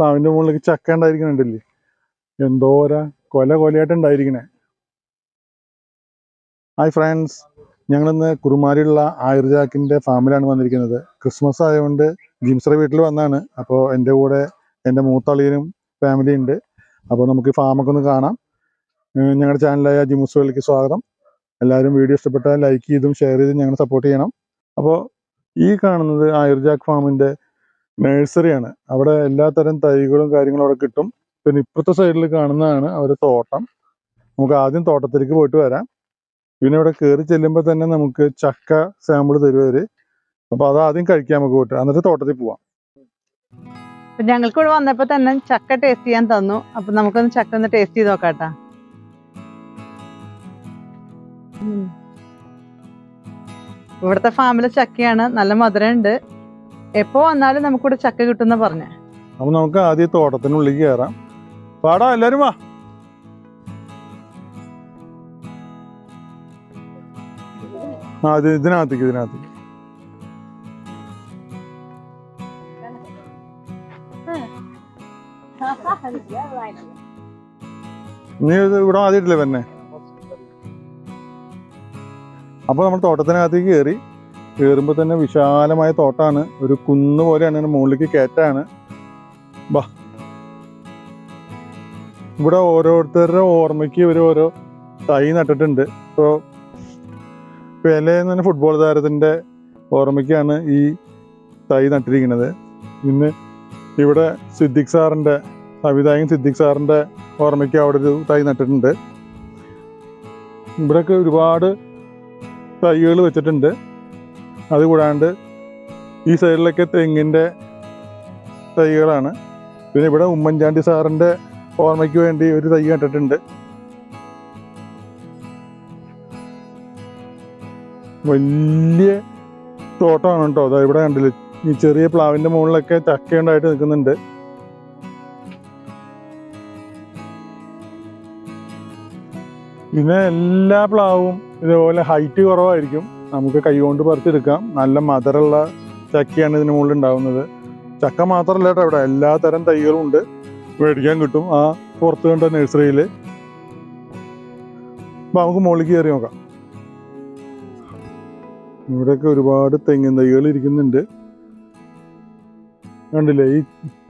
പ്ലാവിന്റെ മുകളിലേക്ക് ചക്ക ഉണ്ടായിരിക്കണുണ്ടല്ലേ? എന്തോരാ കൊല കൊലയായിട്ട് ഉണ്ടായിരിക്കണേ. ഹായ് ഫ്രണ്ട്സ് ഞങ്ങളിന്ന് കുറുമാരിയുള്ള ആയുർജാക്കിന്റെ ഫാമിലാണ് വന്നിരിക്കുന്നത്. ക്രിസ്മസ് ആയതുകൊണ്ട് ജിംസറെ വീട്ടിൽ വന്നാണ്. അപ്പോൾ എന്റെ കൂടെ എന്റെ മൂത്തളിയനും ഫാമിലി ഉണ്ട്. അപ്പോൾ നമുക്ക് ഫാമൊക്കെ ഒന്ന് കാണാം. ഞങ്ങളുടെ ചാനലായ ജിംസ് വേളിക്ക് സ്വാഗതം. എല്ലാവരും വീഡിയോ ഇഷ്ടപ്പെട്ടാൽ ലൈക്ക് ചെയ്തും ഷെയർ ചെയ്തും ഞങ്ങൾ സപ്പോർട്ട് ചെയ്യണം. അപ്പോൾ ഈ കാണുന്നത് ആയുർജാക്ക് ഫാമിന്റെ നഴ്സറിയാണ്. അവിടെ എല്ലാത്തരം തൈകളും കാര്യങ്ങളും അവിടെ കിട്ടും. പിന്നെ ഇപ്പുറത്തെ സൈഡിൽ കാണുന്നതാണ് അവരുടെ തോട്ടം. നമുക്ക് ആദ്യം തോട്ടത്തിലേക്ക് പോയിട്ട് വരാം. പിന്നെ ഇവിടെ കയറി ചെല്ലുമ്പോൾ തന്നെ നമുക്ക് ചക്ക സാമ്പിൾ തരും അവർ. അപ്പോൾ അത് ആദ്യം കഴിക്കാൻ നമുക്ക് പോയിട്ട് എന്നിട്ട് തോട്ടത്തിൽ പോവാം. അപ്പൊ ഞങ്ങൾക്ക് ഇവിടെ വന്നപ്പോ തന്നെ ചക്ക ടേസ്റ്റ് ചെയ്യാൻ തന്നു. അപ്പൊ നമുക്കൊന്ന് ചക്ക ഒന്ന് ടേസ്റ്റ് ചെയ്ത് നോക്കാട്ടാ. ഇവിടത്തെ ഫാമിലെ ചക്കയാണ്. നല്ല മധുരം ഉണ്ട് എപ്പോ വന്നാലും നമുക്കിവിടെ ചക്ക കിട്ടുന്ന പറഞ്ഞ. അപ്പൊ നമുക്ക് ആദ്യം തോട്ടത്തിനുള്ളിൽ കയറാം പാടാ എല്ലാരും വാ. ഇതിനകത്തേക്ക് ഇതിനകത്തേക്ക്. നീ ഇത് ഇവിടെ ആദ്യമായിട്ടില്ലേ പിന്നെ അപ്പൊ നമ്മൾ തോട്ടത്തിനകത്തേക്ക് കയറി കയറുമ്പോൾ തന്നെ വിശാലമായ തോട്ടാണ്. ഒരു കുന്ന് പോലെയാണ് മുകളിലേക്ക് കയറ്റാണ്. ബാ. ഇവിടെ ഓരോരുത്തരുടെ ഓർമ്മയ്ക്ക് ഇവർ ഓരോ തൈ നട്ടിട്ടുണ്ട്. ഇപ്പോൾ പെലെ എന്ന് പറഞ്ഞ ഫുട്ബോൾ താരത്തിന്റെ ഓർമ്മയ്ക്കാണ് ഈ തൈ നട്ടിരിക്കുന്നത്. പിന്നെ ഇവിടെ സിദ്ദിഖ് സാറിന്റെ സംവിധായകൻ സിദ്ദിഖ് സാറിന്റെ ഓർമ്മയ്ക്ക് അവിടെ ഒരു തൈ നട്ടിട്ടുണ്ട്. ഇവിടെയൊക്കെ ഒരുപാട് തൈകൾ വെച്ചിട്ടുണ്ട്. അത് കൂടാണ്ട് ഈ സൈഡിലൊക്കെ തെങ്ങിന്റെ തൈകളാണ്. പിന്നെ ഇവിടെ ഉമ്മൻചാണ്ടി സാറിന്റെ ഓർമ്മയ്ക്ക് വേണ്ടി ഒരു തൈ നട്ടിട്ടുണ്ട് വലിയ തോട്ടമാണ് കേട്ടോ. അതാ ഇവിടെ കണ്ടില്ല? ഈ ചെറിയ പ്ലാവിന്റെ മുകളിലൊക്കെ ചക്കയുണ്ടായിട്ട് നിൽക്കുന്നുണ്ട്. പിന്നെ എല്ലാ പ്ലാവും ഇതേപോലെ ഹൈറ്റ് കുറവായിരിക്കും. നമുക്ക് കൈകൊണ്ട് പറിച്ചെടുക്കാം. നല്ല മധുരമുള്ള ചക്കയാണ് ഇതിന് മുകളിൽ ഉണ്ടാവുന്നത്. ചക്ക മാത്രമല്ല കേട്ടോ ഇവിടെ. എല്ലാ തരം തൈകളും ഉണ്ട്. മേടിക്കാൻ കിട്ടും. ആ പുറത്ത് കണ്ട നഴ്സറിയിൽ അപ്പം നമുക്ക് മുകളിൽ കയറി നോക്കാം. ഇവിടെയൊക്കെ ഒരുപാട് തെങ്ങിൻ തൈകൾ ഇരിക്കുന്നുണ്ട്. കണ്ടില്ലേ? ഈ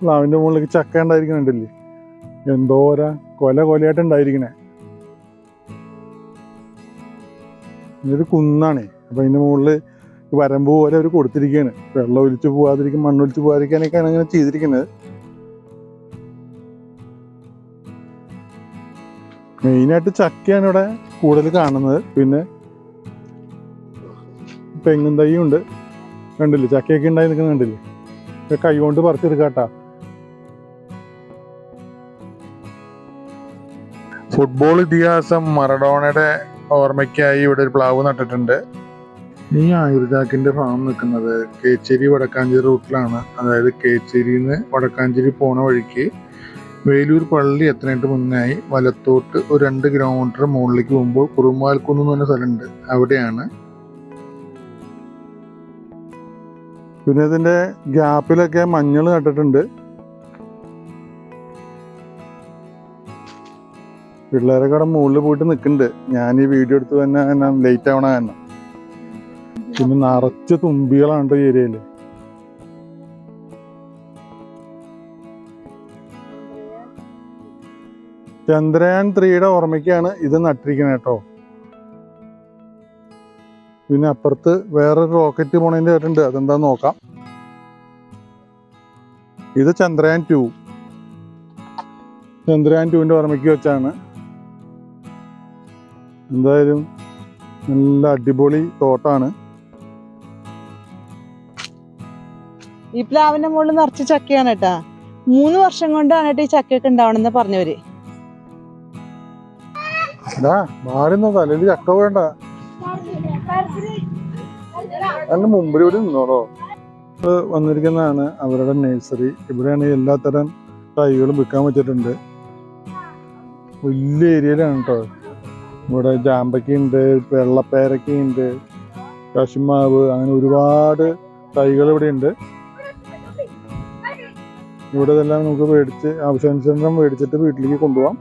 പ്ലാവിന്റെ മുകളിലേക്ക് ചക്ക ഉണ്ടായിരിക്കണുണ്ടല്ലേ എന്തോരാ കൊല കൊലയായിട്ട് ഉണ്ടായിരിക്കണേ. ഇതൊരു കുന്നാണേ. അപ്പം അതിന്റെ മുകളിൽ വരമ്പ് പോലെ അവർ കൊടുത്തിരിക്കുകയാണ് വെള്ളം ഒലിച്ച് പോകാതിരിക്കും മണ്ണൊലിച്ച് പോകാതിരിക്കാനൊക്കെയാണ് അങ്ങനെ ചെയ്തിരിക്കുന്നത്. മെയിനായിട്ട് ചക്കയാണ് ഇവിടെ കൂടുതൽ കാണുന്നത്. പിന്നെ തെങ്ങും തൈയും ഉണ്ട്. കണ്ടില്ലേ? ചക്കയൊക്കെ ഉണ്ടായി നിൽക്കുന്നത് കണ്ടില്ലേ? കൈ കൊണ്ട് പറിച്ചെടുക്കാട്ടാ ഫുട്ബോൾ ഇതിഹാസം മറഡോണയുടെ ഓർമ്മയ്ക്കായി ഇവിടെ ഒരു പ്ലാവ് നട്ടിട്ടുണ്ട്. ഈ ആയുർജാക്കിന്റെ ഫാം നിൽക്കുന്നത് കേച്ചേരി വടക്കാഞ്ചേരി റൂട്ടിലാണ്. അതായത് കേച്ചേരിന്ന് വടക്കാഞ്ചേരി പോണ വഴിക്ക് വേലൂർ പള്ളി എത്തനായിട്ട് മുന്നായി വലത്തോട്ട് ഒരു രണ്ട് കിലോമീറ്റർ മുകളിലേക്ക് പോകുമ്പോൾ കുറുമാൽക്കുന്ന് എന്ന് പറഞ്ഞ സ്ഥലമുണ്ട്. അവിടെയാണ്. പിന്നെ ഇതിന്റെ ഗ്യാപ്പിലൊക്കെ മഞ്ഞൾ നട്ടിട്ടുണ്ട്. പിള്ളേരൊക്കെ അവിടെ മുകളിൽ പോയിട്ട് നിൽക്കുന്നുണ്ട്. ഞാൻ ഈ വീഡിയോ എടുത്ത് തന്നെ ലേറ്റ് ആവണ കാരണം. പിന്നെ നിറച്ച് തുമ്പികളാണ് ഈ ഏരിയയിൽ. ചന്ദ്രയാൻ ത്രീയുടെ ഓർമ്മയ്ക്കാണ് ഇത് നട്ടിരിക്കുന്നത് കേട്ടോ. പിന്നെ അപ്പുറത്ത് വേറൊരു റോക്കറ്റ് പോണേന്റെ കേട്ടുണ്ട് അതെന്താന്ന് നോക്കാം. ഇത് ചന്ദ്രയാൻ ടു ചന്ദ്രയാൻ ടുവിന്റെ ഓർമ്മയ്ക്ക് വെച്ചാണ്. എന്തായാലും നല്ല അടിപൊളി തോട്ടാണ്. ഈ പ്ലാവിന്റെ മുകളിൽ നിറച്ച് ചക്കയാണ് കേട്ടാ. മൂന്ന് വർഷം കൊണ്ടാണ് ഈ ചക്കയൊക്കെ ഉണ്ടാവണമെന്ന് പറഞ്ഞവര്. ഇവിടെ നിന്നോളോ. വന്നിരിക്കുന്നതാണ് അവരുടെ നഴ്സറി ഇവിടെയാണ് എല്ലാത്തരം തൈകളും വിൽക്കാൻ വെച്ചിട്ടുണ്ട്. വലിയ ഏരിയയിലാണ് കേട്ടോ. ഇവിടെ ജാമ്പയ്ക്കുണ്ട് വെള്ളപ്പേരക്കയുണ്ട് കശുമാവ് അങ്ങനെ ഒരുപാട് തൈകൾ ഇവിടെ ഉണ്ട് ഇവിടെ ഇതെല്ലാം നമുക്ക് മേടിച്ച് ആവശ്യാനുസരണം മേടിച്ചിട്ട് വീട്ടിലേക്ക് കൊണ്ടുപോകാം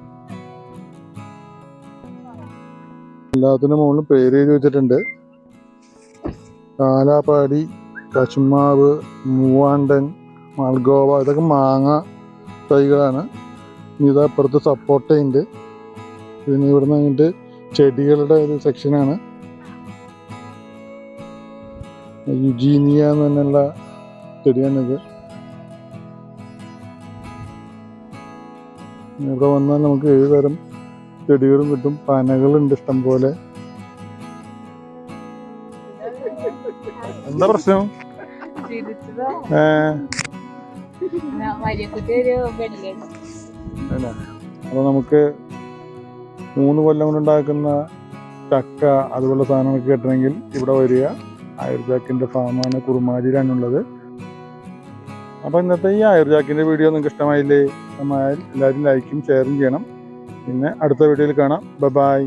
എല്ലാത്തിനും മുകളിൽ പേര് എഴുതി വെച്ചിട്ടുണ്ട്. കാലാപ്പാടി കശുമാവ് മൂവാണ്ടൻ മാൾഗോവ ഇതൊക്കെ മാങ്ങ തൈകളാണ്. ഇനി ഇത് അപ്പുറത്ത് സപ്പോട്ടയുണ്ട് പിന്നെ ഇവിടുന്ന് കഴിഞ്ഞിട്ട് ചെടികളുടെ ഒരു സെക്ഷനാണ് യുജീനിയ എന്ന് തന്നെയുള്ള ചെടിയാണിത്. ഇവിടെ വന്നാൽ നമുക്ക് ഏഴ് തരം ചെടികളും കിട്ടും. പനകളുണ്ട് ഇഷ്ടം പോലെ എന്താ പ്രശ്നം? അപ്പൊ നമുക്ക് മൂന്ന് കൊല്ലം കൊണ്ടുണ്ടാക്കുന്ന ചക്ക അതുപോലുള്ള സാധനങ്ങളൊക്കെ കിട്ടണമെങ്കിൽ ഇവിടെ വരിക. ആയുർജാക്കിന്റെ ഫാമാണ് കുറുമാരിയിലാണുള്ളത് അപ്പോൾ ഇന്നത്തെ ഈ ആയുർജാക്കിന്റെ വീഡിയോ നിങ്ങൾക്ക് ഇഷ്ടമായില്ലേ? ഇഷ്ടമായാൽ എല്ലാവരും ലൈക്കും ഷെയറും ചെയ്യണം. പിന്നെ അടുത്ത വീഡിയോയിൽ കാണാം. ബൈ